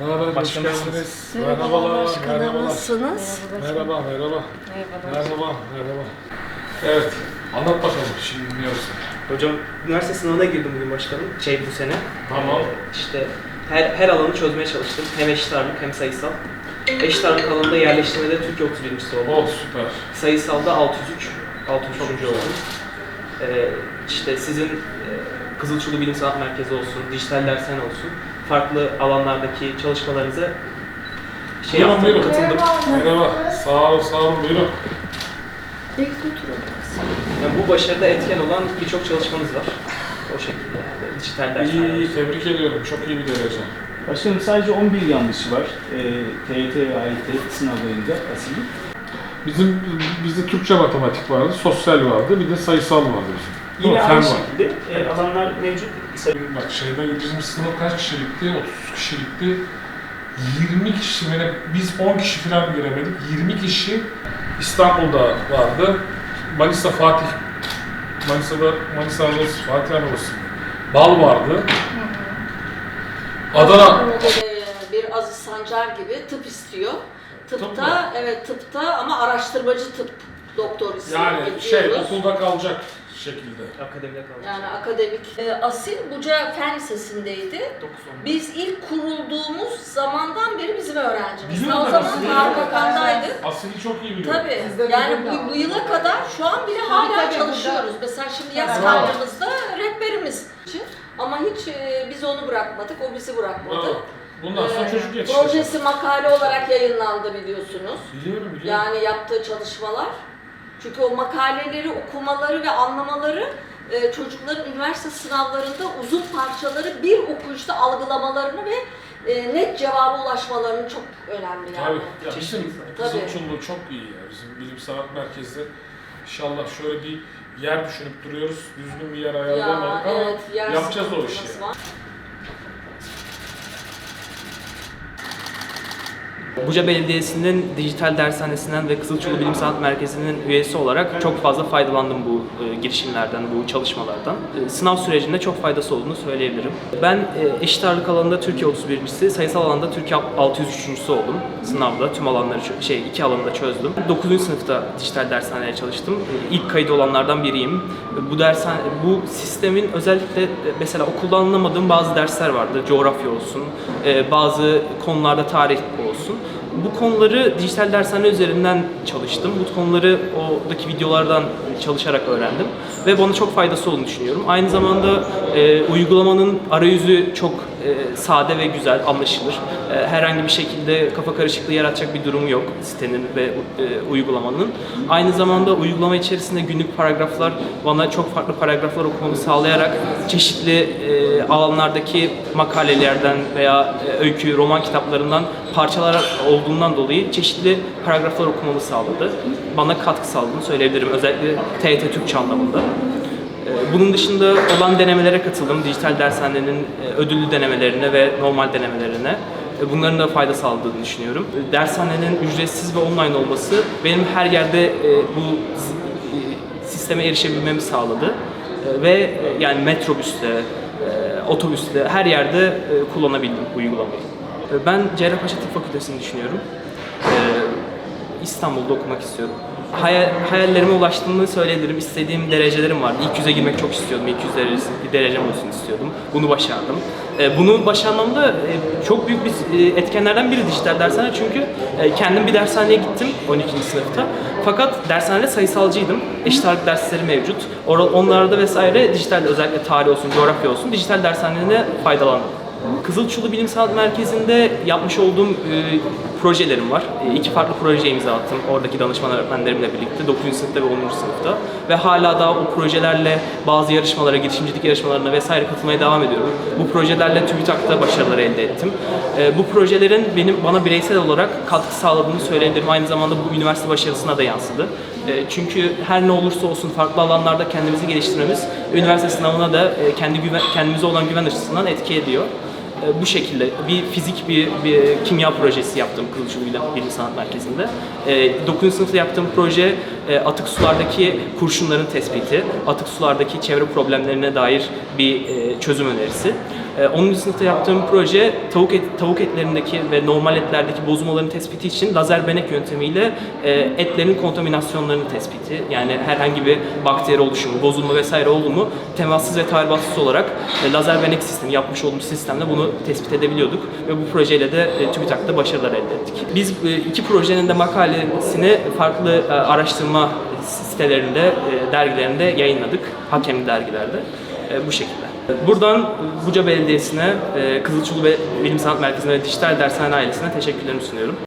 Merhaba, hoş Başkanım. geldiniz. Merhabalar Merhabalar, başkanım, merhabalar. nasılsınız? Merhaba, merhaba. Merhaba, merhaba. Evet, anlat bakalım şimdi dinliyoruz. Hocam üniversite sınavına girdim bugün başkanım. Şey bu sene. Tamam. İşte her, her alanı çözmeye çalıştım. Hem eşit ağırlık hem sayısal. Eşit ağırlık alanında yerleştirmede Türkiye 31. oldum. Oh süper. Sayısalda 603. 603. Çok güzel. oldum. Ee, işte sizin e, Kızılçulu Bilim Sanat Merkezi olsun, dijital dershane olsun. Farklı alanlardaki çalışmalarınıza şey Buyurun, yaptım, buyurun. katıldım. Merhaba, sağ olun, sağ olun, buyurun. Yani bu başarıda etken olan birçok çalışmanız var. O şekilde yani dijital. İyi, iyi, tebrik ediyorum. Çok iyi bir derece. Başkanım sadece 11 yanlışı var. E, TYT ve AYT sınavlarında aslında. Bizim, bizde Türkçe matematik vardı, sosyal vardı, bir de sayısal vardı bizim. Yine mi? aynı Fen var. şekilde e, alanlar mevcut. Bak şeyde bizim sınıf kaç kişilikti? 30 kişilikti. 20 kişi ne? Biz 10 kişi falan giremedik. 20 kişi İstanbul'da vardı. Manisa Fatih Manisa'da Manisa Anadolu'su, Fatih Anadolu'su. Bal vardı. Adana Ee, bir Aziz Sancar gibi tıp istiyor. Tıp Tıpta, mı? evet tıpta ama araştırmacı tıp doktor istiyor. yani şey okulda kalacak şekilde. Akademide kaldım. Yani akademik. Ee, Asil Buca Fen Lisesi'ndeydi. 9-10. Biz ilk kurulduğumuz zamandan beri bizim öğrencimiz. Biliyorum o ben zaman Asil'i. Tarık Akan'daydı. Aslında çok iyi biliyorum. Tabii. Siz de Yani bu, bu yıla kadar şu an bile hala tabii, çalışıyoruz. Mesela şimdi yaz Tabii. kaynımızda rehberimiz. Ama hiç e, biz onu bırakmadık, o bizi bırakmadı. Evet. Bundan sonra Ee, çocuk yetiştirecek. Projesi makale olarak yayınlandı biliyorsunuz. Biliyorum biliyorum. Yani yaptığı çalışmalar. Çünkü o makaleleri okumaları ve anlamaları e, çocukların üniversite sınavlarında uzun parçaları bir okuyuşta algılamalarını ve e, net cevaba ulaşmalarını çok önemli yani. Tabii. Ya bizim Tabii. Çok iyi ya. Bizim bilim sanat merkezde inşallah şöyle bir yer düşünüp duruyoruz. Düzgün bir yer Ya ayarlayamadık ama evet, yer yapacağız o işi. var. Buca Belediyesi'nin dijital dershanesinden ve Kızılçulu Bilim Sanat Merkezi'nin üyesi olarak çok fazla faydalandım bu e, girişimlerden, bu çalışmalardan. E, sınav sürecinde çok faydası olduğunu söyleyebilirim. Ben e, eşit ağırlık alanında Türkiye 31.si, sayısal alanda Türkiye 603.sü oldum sınavda. Tüm alanları, şey iki alanı da çözdüm. 9. sınıfta dijital dershaneye çalıştım. E, ilk kayıt olanlardan biriyim. Bu dershane, bu sistemin özellikle mesela okulda anlamadığım bazı dersler vardı. Coğrafya olsun, bazı konularda tarih olsun. Bu konuları dijital dershane üzerinden çalıştım. Bu konuları oradaki videolardan çalışarak öğrendim ve bana çok faydası olduğunu düşünüyorum. Aynı zamanda e, uygulamanın arayüzü çok e, sade ve güzel, anlaşılır. E, herhangi bir şekilde kafa karışıklığı yaratacak bir durumu yok sitenin ve e, uygulamanın. Aynı zamanda uygulama içerisinde günlük paragraflar bana çok farklı paragraflar okumamı sağlayarak çeşitli e, alanlardaki makalelerden veya e, öykü, roman kitaplarından parçalar olduğundan dolayı çeşitli paragraflar okumamı sağladı. Bana katkı sağladığını söyleyebilirim. Özellikle TYT Türkçe anlamında. Ee, Bunun dışında olan denemelere katıldım. Dijital dershanenin e, ödüllü denemelerine ve normal denemelerine. E, Bunların da fayda sağladığını düşünüyorum. E, Dershanenin ücretsiz ve online olması benim her yerde bu sisteme erişebilmemi sağladı. Ve yani metrobüste, otobüste her yerde kullanabildim bu uygulamayı. Ben Cerrahpaşa Tıp Fakültesini düşünüyorum. E, İstanbul'da okumak istiyorum. Hayal, hayallerime ulaştığımı söyleyebilirim. İstediğim derecelerim vardı. İlk yüze girmek çok istiyordum. İlk yüz derecesi bir derecem olsun istiyordum. Bunu başardım. Ee, bunu başarmamda e, çok büyük bir e, etkenlerden biri dijital dershane. Çünkü e, kendim bir dershaneye gittim 12. sınıfta. Fakat dershanede sayısalcıydım. Eşit ağırlık dersleri mevcut. Or- Onlarda vesaire dijital özellikle tarih olsun, coğrafya olsun dijital dershanede faydalandım. Kızılçulu Bilim Sanat Merkezi'nde yapmış olduğum e, projelerim var. E, iki farklı proje imza attım oradaki danışman öğretmenlerimle birlikte 9. sınıfta ve 10. sınıfta. Ve hala daha o projelerle bazı yarışmalara, girişimcilik yarışmalarına vesaire katılmaya devam ediyorum. Bu projelerle TÜBİTAK'ta başarılar elde ettim. E, bu projelerin benim bana bireysel olarak katkı sağladığını söyleyebilirim. Aynı zamanda bu üniversite başarısına da yansıdı. E, Çünkü her ne olursa olsun farklı alanlarda kendimizi geliştirmemiz üniversite sınavına da e, kendi güven, kendimize olan güven açısından etki ediyor. E, Bu şekilde bir fizik bir, bir kimya projesi yaptım Kılıçdaroğlu Bilim Sanat Merkezi'nde. E, 9. sınıfta yaptığım proje e, atık sulardaki kurşunların tespiti, atık sulardaki çevre problemlerine dair bir e, çözüm önerisi. E, Onun sınıfta yaptığım proje tavuk et, tavuk etlerindeki ve normal etlerdeki bozulmaların tespiti için lazer benek yöntemiyle etlerin kontaminasyonlarını tespiti. Yani herhangi bir bakteri oluşumu, bozulma vesaire oldu mu temassız ve tahribatsız olarak lazer benek sistemi yapmış olduğumuz sistemle bunu tespit edebiliyorduk ve bu projeyle de e, TÜBİTAK'ta başarılar elde ettik. Biz iki projenin de makalesini farklı araştırma sitelerinde, e, dergilerinde yayınladık. Hakemli dergilerde. E, bu şekilde. Buradan Buca Belediyesi'ne, e, Kızılçulu Bilim Sanat Merkezi'ne ve Dijital Dershane ailesine teşekkürlerimi sunuyorum.